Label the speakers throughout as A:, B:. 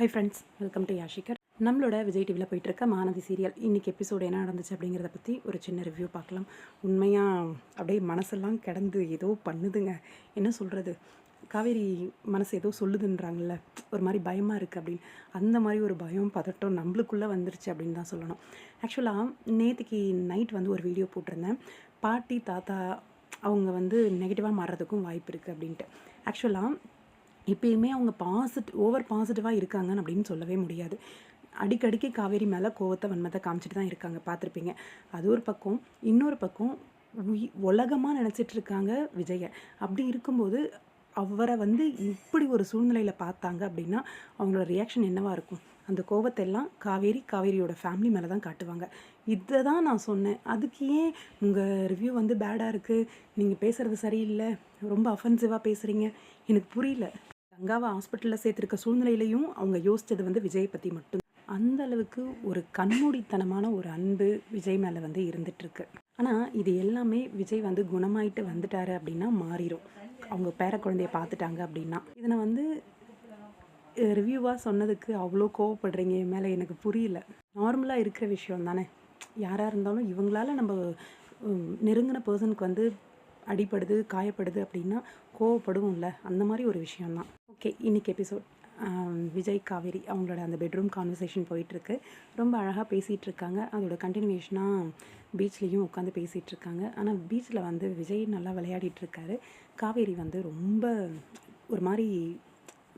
A: High friends welcome to யாஷிகர் நம்மளோட விஜய் டிவியில் போயிட்டுருக்க மாநதி சீரியல் இன்றைக்கி எபிசோடு என்ன நடந்துச்சு அப்படிங்கிறத பற்றி ஒரு சின்ன ரிவ்யூ பார்க்கலாம். உண்மையாக அப்படியே மனசெல்லாம் கிடந்து ஏதோ பண்ணுதுங்க. என்ன சொல்கிறது காவேரி மனசு ஏதோ சொல்லுதுன்றாங்கல்ல. ஒரு மாதிரி பயமாக இருக்குது அப்படின்னு. அந்த மாதிரி ஒரு பயம் பதட்டம் நம்மளுக்குள்ளே வந்துருச்சு அப்படின்னு தான் சொல்லணும். ஆக்சுவலாக நேற்றுக்கு நைட் வந்து ஒரு வீடியோ போட்டிருந்தேன். பாட்டி தாத்தா அவங்க வந்து நெகட்டிவாக மாறுறதுக்கும் வாய்ப்பு இருக்குது அப்படின்ட்டு. ஆக்சுவலாக எப்பயுமே அவங்க பாசிட்டிவ் ஓவர் பாசிட்டிவாக இருக்காங்கன்னு அப்படின்னு சொல்லவே முடியாது. அடிக்கடிக்கு காவேரி மேலே கோவத்தை வன்மத்தை காமிச்சிட்டு தான் இருக்காங்க பார்த்துருப்பீங்க. அது ஒரு பக்கம். இன்னொரு பக்கம் உயி உலகமாக நினச்சிட்டு இருக்காங்க விஜயை. அப்படி இருக்கும்போது அவரை வந்து இப்படி ஒரு சூழ்நிலையில் பார்த்தாங்க அப்படின்னா அவங்களோட ரியாக்ஷன் என்னவாக இருக்கும்? அந்த கோவத்தை எல்லாம் காவேரி காவேரியோட ஃபேமிலி மேலே தான் காட்டுவாங்க. இதை தான் நான் சொன்னேன். அதுக்கு ஏன் உங்கள் ரிவ்யூ வந்து பேடாக இருக்குது நீங்கள் பேசுகிறது சரியில்லை. ரொம்ப அஃபென்சிவாக பேசுகிறீங்க எனக்கு புரியல. கங்காவை ஹாஸ்பிட்டலில் சேர்த்துருக்க சூழ்நிலையிலையும் அவங்க யோசித்தது வந்து விஜய் பற்றி மட்டும். அந்த அளவுக்கு ஒரு கண்மூடித்தனமான ஒரு அன்பு விஜய் மேலே வந்து இருந்துகிட்ருக்கு ஆனால் இது எல்லாமே விஜய் வந்து குணமாயிட்டு வந்துட்டாரு அப்படின்னா மாறிடும் அவங்க பேர குழந்தைய பார்த்துட்டாங்க அப்படின்னா. இதை நான் வந்து ரிவ்யூவாக சொன்னதுக்கு அவ்வளோ கோவப்படுறீங்க என் மேலே எனக்கு புரியல. நார்மலாக இருக்கிற விஷயம் தானே. யாராக இருந்தாலும் இவங்களால நம்ம நெருங்கின பர்சனுக்கு வந்து அடிப்படுது காயப்படுது அப்படின்னா கோவப்படுவோம்ல. அந்த மாதிரி ஒரு விஷயம்தான். ஓகே இன்னைக்கு எபிசோட் விஜய் காவேரி அவங்களோட அந்த பெட்ரூம் கான்வர்சேஷன் போயிட்டுருக்கு. ரொம்ப அழகாக பேசிகிட்டு இருக்காங்க அதோட கண்டினியூஷனாக பீச்லேயும் உட்காந்து பேசிகிட்டு இருக்காங்க ஆனால் பீச்சில் வந்து விஜய் நல்லா விளையாடிட்டு இருக்காரு காவேரி வந்து ரொம்ப ஒரு மாதிரி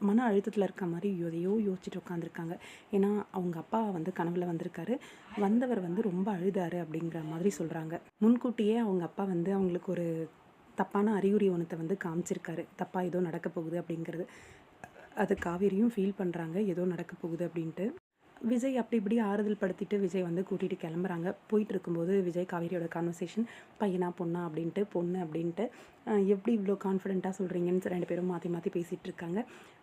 A: மன அழுத்தத்தில் இருக்க மாதிரி எதையோ யோசிச்சுட்டு உட்காந்துருக்காங்க ஏன்னா அவங்க அப்பா வந்து கனவுல வந்திருக்காரு. வந்தவர் வந்து ரொம்ப அழுதாரு அப்படிங்கிற மாதிரி சொல்கிறாங்க முன்கூட்டியே அவங்க அப்பா வந்து அவங்களுக்கு ஒரு தப்பான அறிகுறி ஒன்றத்தை வந்து காமிச்சிருக்காரு. தப்பாக ஏதோ நடக்க போகுது அப்படிங்கிறது. அது காவேரியும் ஃபீல் பண்ணுறாங்க ஏதோ நடக்க போகுது அப்படின்ட்டு. விஜய் அப்படி இப்படி ஆறுதல் படுத்திட்டு விஜய் வந்து கூட்டிகிட்டு கிளம்புறாங்க. போயிட்டு இருக்கும்போது விஜய் காவேரியோட கான்வர்சேஷன் பையனா பொண்ணா அப்படின்ட்டு பொண்ணு அப்படின்ட்டு எப்படி இவ்வளோ கான்ஃபிடென்ட்டாக சொல்கிறீங்கன்னு ரெண்டு பேரும் மாற்றி மாற்றி பேசிகிட்டு இருக்காங்க.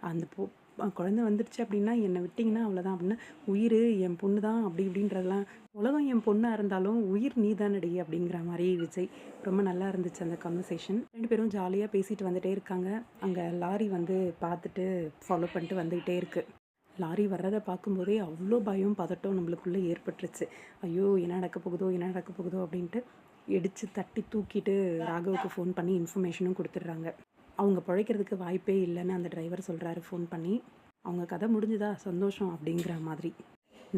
A: அந்த பொ குழந்தை வந்துருச்சு அப்படின்னா என்னை விட்டிங்கன்னா அவ்வளோதான் அப்படின்னா உயிர் என் பொண்ணு தான் அப்படி இப்படின்றதெல்லாம் உலகம் என் பொண்ணாக இருந்தாலும் உயிர் நீ தானடி அப்படிங்கிற மாதிரி விஜய் ரொம்ப நல்லா இருந்துச்சு அந்த கன்வர்சேஷன் ரெண்டு பேரும் ஜாலியாக பேசிட்டு வந்துட்டே இருக்காங்க. அங்கே லாரி வந்து பார்த்துட்டு ஃபாலோ பண்ணிட்டு வந்துகிட்டே இருக்குது லாரி வர்றதை பார்க்கும்போதே அவ்வளோ பயம் பதட்டம் நம்மளுக்குள்ளே ஏற்பட்டுருச்சு. ஐயோ என்ன நடக்க போகுதோ என்ன நடக்க போகுதோ அப்படின்ட்டு இடித்து தட்டி தூக்கிட்டு ராகவுக்கு ஃபோன் பண்ணி இன்ஃபர்மேஷனும் கொடுத்துட்றாங்க. அவங்க பிழைக்கிறதுக்கு வாய்ப்பே இல்லைன்னு அந்த டிரைவர் சொல்கிறாரு ஃபோன் பண்ணி. அவங்க கதை முடிஞ்சுதா? சந்தோஷம் அப்படிங்கிற மாதிரி.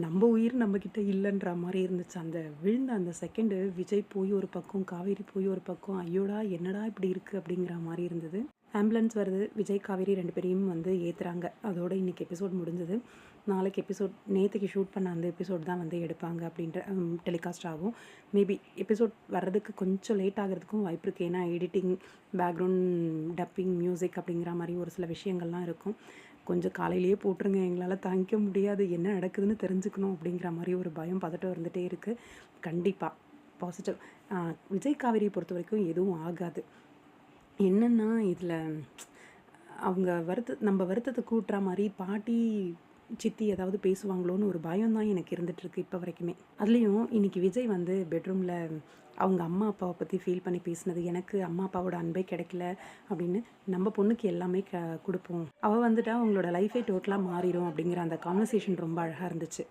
A: நம்ம உயிர் நம்மக்கிட்ட இல்லைன்ற மாதிரி இருந்துச்சு. அந்த விழுந்த அந்த செகண்டு விஜய் போய் ஒரு பக்கம் காவேரி போய் ஒரு பக்கம் ஐயோடா என்னடா இப்படி இருக்குது அப்படிங்கிற மாதிரி இருந்தது. ஆம்புலன்ஸ் வருது. விஜய் காவேரி ரெண்டு பேரையும் வந்து ஏற்றுறாங்க அதோட இன்னைக்கு எபிசோட் முடிஞ்சது. நாளைக்கு எபிசோட் நேற்றுக்கு ஷூட் பண்ண அந்த எபிசோட் தான் வந்து எடுப்பாங்க அப்படின்ற டெலிகாஸ்ட் ஆகும். மேபி எபிசோட் வர்றதுக்கு கொஞ்சம் லேட் ஆகிறதுக்கும் வாய்ப்பு இருக்குது ஏன்னா எடிட்டிங் பேக்ரவுண்ட் டப்பிங் மியூசிக் அப்படிங்கிற மாதிரி ஒரு சில விஷயங்கள்லாம் இருக்கும். கொஞ்சம் காலையிலேயே போட்டுருங்க. எங்களால் தாங்கிக்க முடியாது. என்ன நடக்குதுன்னு தெரிஞ்சுக்கணும் அப்படிங்கிற மாதிரி ஒரு பயம் பதட்டம் இருந்துகிட்டே இருக்குது கண்டிப்பாக பாசிட்டிவ் விஜய் காவேரியை பொறுத்த வரைக்கும் எதுவும் ஆகாது. என்னென்னா இதில் அவங்க வருத்த நம்ம வருத்தத்தை கூட்டுற மாதிரி பாட்டி சித்தி ஏதாவது பேசுவாங்களோன்னு ஒரு பயம் தான் எனக்கு இருந்துகிட்ருக்கு இப்போ வரைக்குமே. அதுலேயும் இன்றைக்கி விஜய் வந்து பெட்ரூமில் அவங்க அம்மா அப்பாவை பற்றி ஃபீல் பண்ணி பேசினது எனக்கு அம்மா அப்பாவோட அன்பே கிடைக்கல அப்படின்னு நம்ம பொண்ணுக்கு எல்லாமே க கொடுப்போம். அவள் வந்துட்டா அவங்களோட லைஃபே டோட்டலாக மாறிடும் அப்படிங்கிற அந்த கான்வர்சேஷன் ரொம்ப அழகாக இருந்துச்சு.